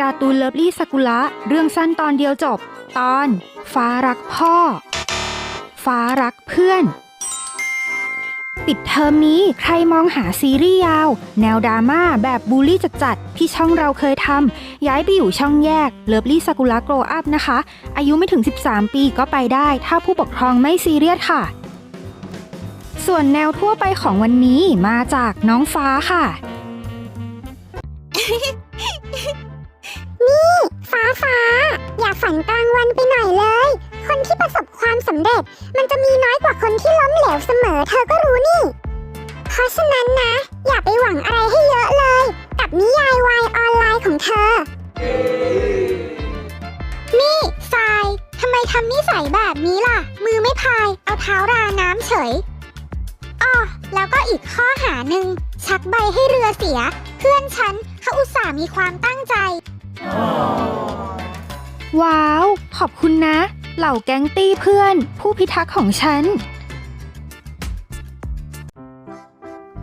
การ์ตูนเลิฟลี่สกุละเรื่องสั้นตอนเดียวจบ ตอน ฟ้ารักพ่อ ฟ้ารักเพื่อน ปิดเทอมนี้ใครมองหาซีรีส์ยาว แนวดราม่าแบบบูลลี่จัดๆที่ช่องเราเคยทำย้ายไปอยู่ช่องแยกเลิฟลี่สกุละโกรอัพนะคะ อายุไม่ถึง 13 ปีก็ไปได้ ถ้าผู้ปกครองไม่ซีเรียสค่ะ ส่วนแนวทั่วไปของวันนี้มาจากน้องฟ้าค่ะ นี่ฟ้าฟ้า อย่าฝันกลางวันไปหน่อยเลย คนที่ประสบความสำเร็จ มันจะมีน้อยกว่าคนที่ล้มเหลวเสมอ เธอก็รู้นี่ เพราะฉะนั้นนะ อย่าไปหวังอะไรให้เยอะเลย กับนิยายวายออนไลน์ของเธอ นี่ทรายทำไมทำนิสัยแบบนี้ล่ะ มือไม่พาย เอาเท้าราน้ำเฉยอ้อแล้วก็อีกข้อหาหนึ่งชักใบให้เรือเสีย เพื่อนฉัน เขาอุตส่าห์มีความตั้งใจ ว้าว ขอบคุณนะ เหล่าแก๊งตี้เพื่อน ผู้พิทักษ์ของฉัน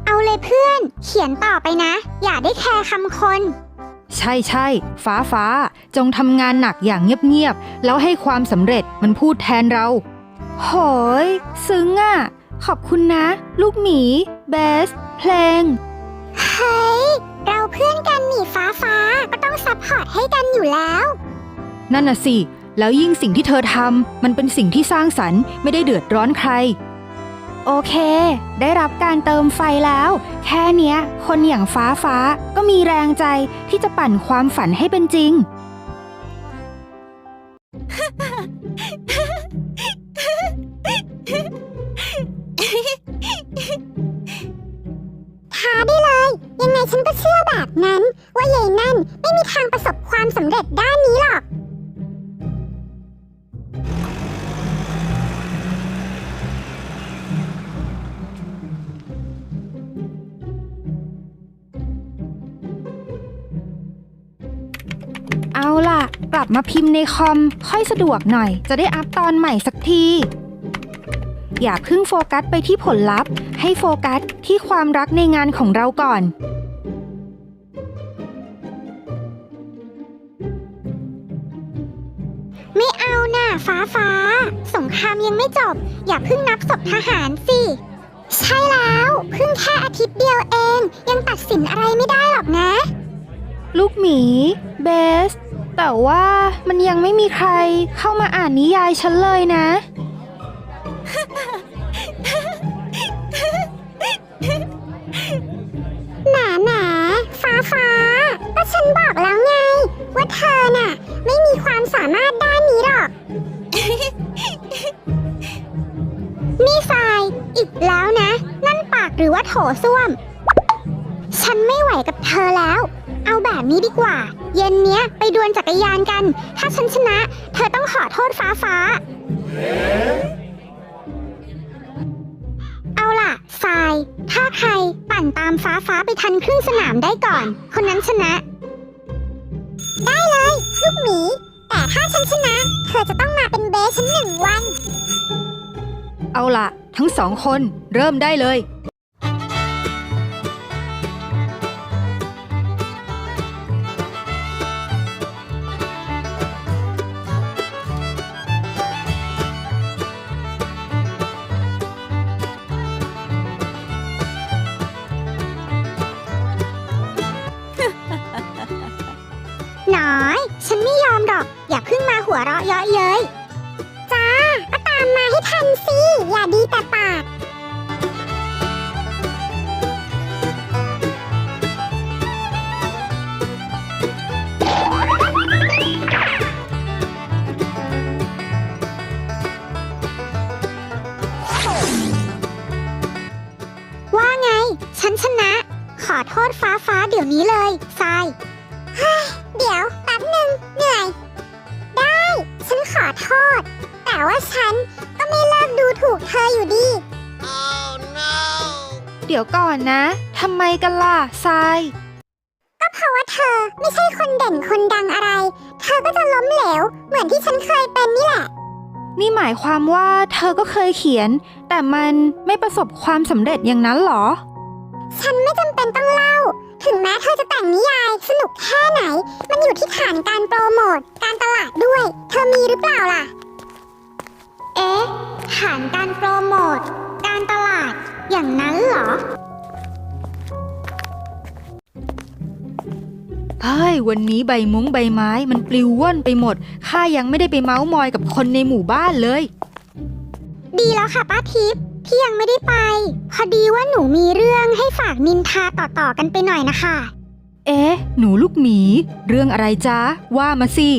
เอาเลยเพื่อน เขียนต่อไปนะ อย่าได้แคร์คำคน ใช่ใช่ฟ้าฟ้า จงทำงานหนักอย่างเงียบๆ แล้วให้ความสำเร็จมันพูดแทนเรา โหย ซึ้งอะ ขอบคุณนะ ลูกหมี เบส เพลง เฮ้ย เราเพื่อนกัน หนีฟ้าฟ้าก็ต้องซัพพอร์ตให้กันอยู่แล้ว นั่นน่ะสิ แล้วยิ่งสิ่งที่เธอทำมันเป็นสิ่งที่สร้างสรรค์ไม่ได้เดือดร้อนใคร โอเค ได้รับการเติมไฟแล้ว แค่เนี้ย คนอย่างฟ้าฟ้าก็มีแรงใจที่จะปั่นความฝันให้เป็นจริง ทางประสบความสำเร็จด้านนี้หรอก เอาล่ะ กลับมาพิมพ์ในคอม ค่อยสะดวกหน่อย จะได้อัพตอนใหม่สักที อย่าเพิ่งโฟกัสไปที่ผลลัพธ์ ให้โฟกัสที่ความรักในงานของเราก่อน ฟ้าฟ้า สงครามยังไม่จบ อย่าเพิ่งนับศพทหารสิ ใช่แล้วเพิ่งแค่อาทิตย์เดียวเอง ยังตัดสินอะไรไม่ได้หรอกนะ ลูกหมีเบส แต่ว่ามันยังไม่มีใครเข้ามาอ่านนิยายฉันเลยนะแหมแหมฟ้าฟ้าก็ฉันบอกแล้ว ถส้วม ฉันไม่ไหวกับเธอแล้ว เอาแบบนี้ดีกว่า เย็นเนี้ยไปดวลจักรยานกัน ถ้าฉันชนะ เธอต้องขอโทษฟ้าฟ้า เอาล่ะทราย ถ้าใครปั่นตามฟ้าฟ้าไปทันครึ่งสนามได้ก่อน คนนั้นชนะ ได้เลยลูกหมี แต่ถ้าฉันชนะ เธอจะต้องมาเป็นเบสฉันหนึ่งวัน เอาล่ะ ทั้งสองคนเริ่มได้เลย น้อย ฉันไม่ยอมหรอก อย่าเพิ่งมาหัวเราะเยาะเย้ยจ้าก็ตามมาให้ทันสิ อย่าดีแต่ปาก ว่าไง ฉันชนะ ขอโทษฟ้าฟ้าเดี๋ยวนี้เลยทราย ว่าฉันก็ไม่เลิกดูถูกเธออยู่ดีเดี๋ยวก่อนนะทำไมกันล่ะทราย ก็เพราะว่าเธอไม่ใช่คนเด่นคนดังอะไร เธอก็จะล้มเหลว เหมือนที่ฉันเคยเป็นนี่แหละ นี่หมายความว่าเธอก็เคยเขียน แต่มันไม่ประสบความสำเร็จอย่างนั้นเหรอ ฉันไม่จำเป็นต้องเล่า ถึงแม้เธอจะแต่งนิยายสนุกแค่ไหน มันอยู่อยู่ที่ฐานการโปรโมท การตลาดด้วย เธอมีหรือเปล่าล่ะ เอ๊ะฐานการโปรโมท การตลาด อย่างนั้นเหรอ เฮ้ย วันนี้ใบมุ้งใบไม้มันปลิวว่อนไปหมด ข้ายังไม่ได้ไปเมาส์มอยกับคนในหมู่บ้านเลย ดีแล้วค่ะป้าทิพย์ที่ยังไม่ได้ไป พอดีว่าหนูมีเรื่องให้ฝากนินทาต่อๆกันไปหน่อยนะคะ เอ๊ะ หนูลูกหมี เรื่องอะไรจ๊ะ ว่ามาสิ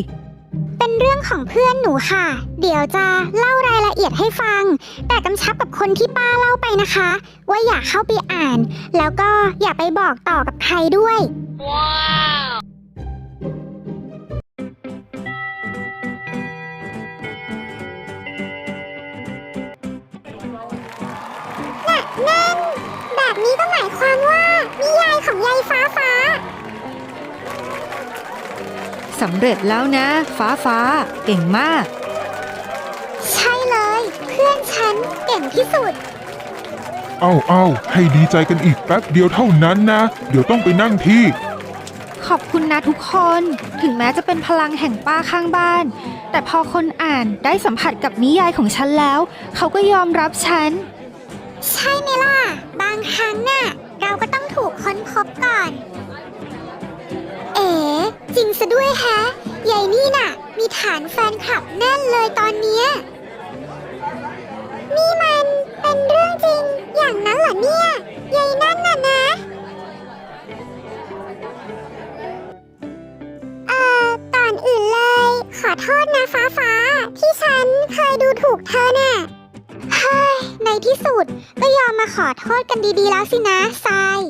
เรื่องของเพื่อนหนูค่ะ เดี๋ยวจะเล่ารายละเอียดให้ฟัง แต่กำชับกับคนที่ป้าเล่าไปนะคะ ว่าอย่าเข้าไปอ่าน แล้วก็อย่าไปบอกต่อกับใครด้วยน่ะนั่นแบบนี้ก็หมายความว่านิยายของยายฟ้าฟ้า สำเร็จแล้วนะ ฟ้าฟ้าเก่งมาก ใช่เลย เพื่อนฉันเก่งที่สุด เอาเอาให้ดีใจกันอีกแป๊บเดียวเท่านั้นนะ เดี๋ยวต้องไปนั่งที่ ขอบคุณนะทุกคน ถึงแม้จะเป็นพลังแห่งป้าข้างบ้าน แต่พอคนอ่านได้สัมผัสกับนิยายของฉันแล้ว เขาก็ยอมรับฉัน ใช่ไหมล่ะ บางครั้งน่ะ เราก็ต้องถูกค้นพบก่อนเอ๋ จริงซะด้วยแฮะยายนี่น่ะ มีฐานแฟนคลับแน่นเลยตอนเนี้ยนี่มันเป็นเรื่องจริงอย่างนั้นเหรอเนี่ยยายนั่นน่ะนะ เอ่อก่อนอื่นเลย ขอโทษนะฟ้าฟ้าที่ฉันเคยดูถูกเธอน่ะเฮ้ยในที่สุดก็ยอมมาขอโทษกันดีๆแล้วสินะทราย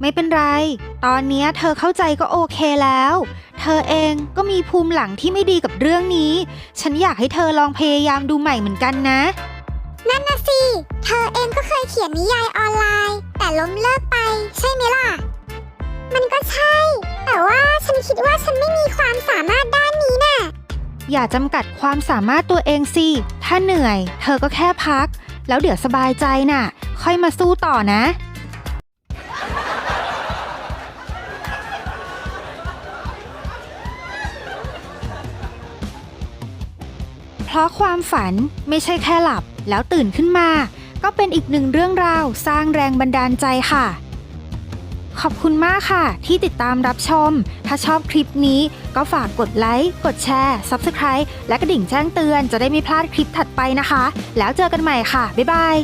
ไม่เป็นไร ตอนเนี้ยเธอเข้าใจก็โอเคแล้ว เธอเองก็มีภูมิหลังที่ไม่ดีกับเรื่องนี้ ฉันอยากให้เธอลองพยายามดูใหม่เหมือนกันนะ นั่นนะสิ เธอเองก็เคยเขียนนิยายออนไลน์ แต่ล้มเลิกไป ใช่ไหมล่ะ มันก็ใช่ แต่ว่าฉันคิดว่าฉันไม่มีความสามารถด้านนี้น่ะ อย่าจำกัดความสามารถตัวเองสิ ถ้าเหนื่อย เธอก็แค่พัก แล้วเดี๋ยวสบายใจน่ะ ค่อยมาสู้ต่อนะ เพราะความฝันไม่ใช่แค่หลับแล้วตื่นขึ้นมา ก็เป็นอีกหนึ่งเรื่องราวสร้างแรงบันดาลใจค่ะ ขอบคุณมากค่ะ ที่ติดตามรับชม ถ้าชอบคลิปนี้ก็ฝากกดไลค์กดแชร์ Subscribe และกระดิ่งแจ้งเตือนจะได้ไม่พลาดคลิปถัดไปนะคะ แล้วเจอกันใหม่ค่ะ บ๊ายบาย